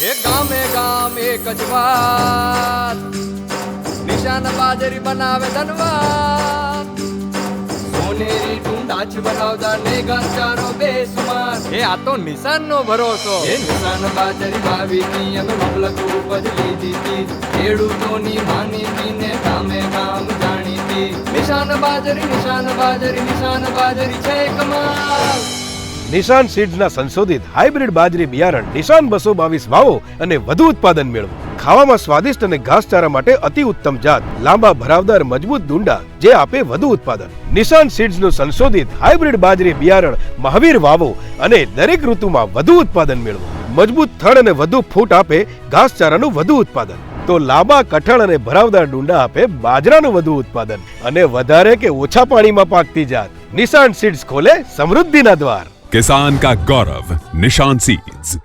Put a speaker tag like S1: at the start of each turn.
S1: એ ગામે ગામ એક જ વાત. નિશાન બાજરી બનાવે ધનવાદ સોનેરી ટુંડાચ બનાવતા ને ઘાસચારો બેસમાન. એ આ તો નિશાન નો ભરોસો. એ નિશાન બાજરી વાવી તી અમે મબલક ઉપજ લીધી તી ખેડૂતોની માનીતી ને ગામે ગામ જાણીતી. નિશાન બાજરી નિશાન બાજરી નિશાન બાજરી છે કમાલ
S2: નિશાન સીડ્સના સંશોધિત હાઇબ્રિડ બાજરી બિયારણ નિશાન બસો બાવીસ વાવો અને વધુ ઉત્પાદન મેળવો. ખાવામાં સ્વાદિષ્ટ અને ઘાસચારા માટે અતિ ઉત્તમ જાત, લાંબા ભરાવદાર, મજબૂત ડુંડા જે આપે વધુ ઉત્પાદન. નિશાન સીડ્સનું સંશોધિત હાઇબ્રિડ બાજરી બિયારણ મહાવીર વાવો અને દરેક ઋતુમાં વધુ ઉત્પાદન મેળવો. મજબૂત થડ અને વધુ ફૂટ આપે, ઘાસચારાનું વધુ ઉત્પાદન. તો લાંબા, કઠણ અને ભરાવદાર ડુંડા આપે, બાજરાનું વધુ ઉત્પાદન. અને વધારે કે ઓછા પાણીમાં પાકતી જાત. નિશાન સીડ્સ ખોલે સમૃદ્ધિના દ્વાર.
S3: किसान का गौरव निशान सीड्स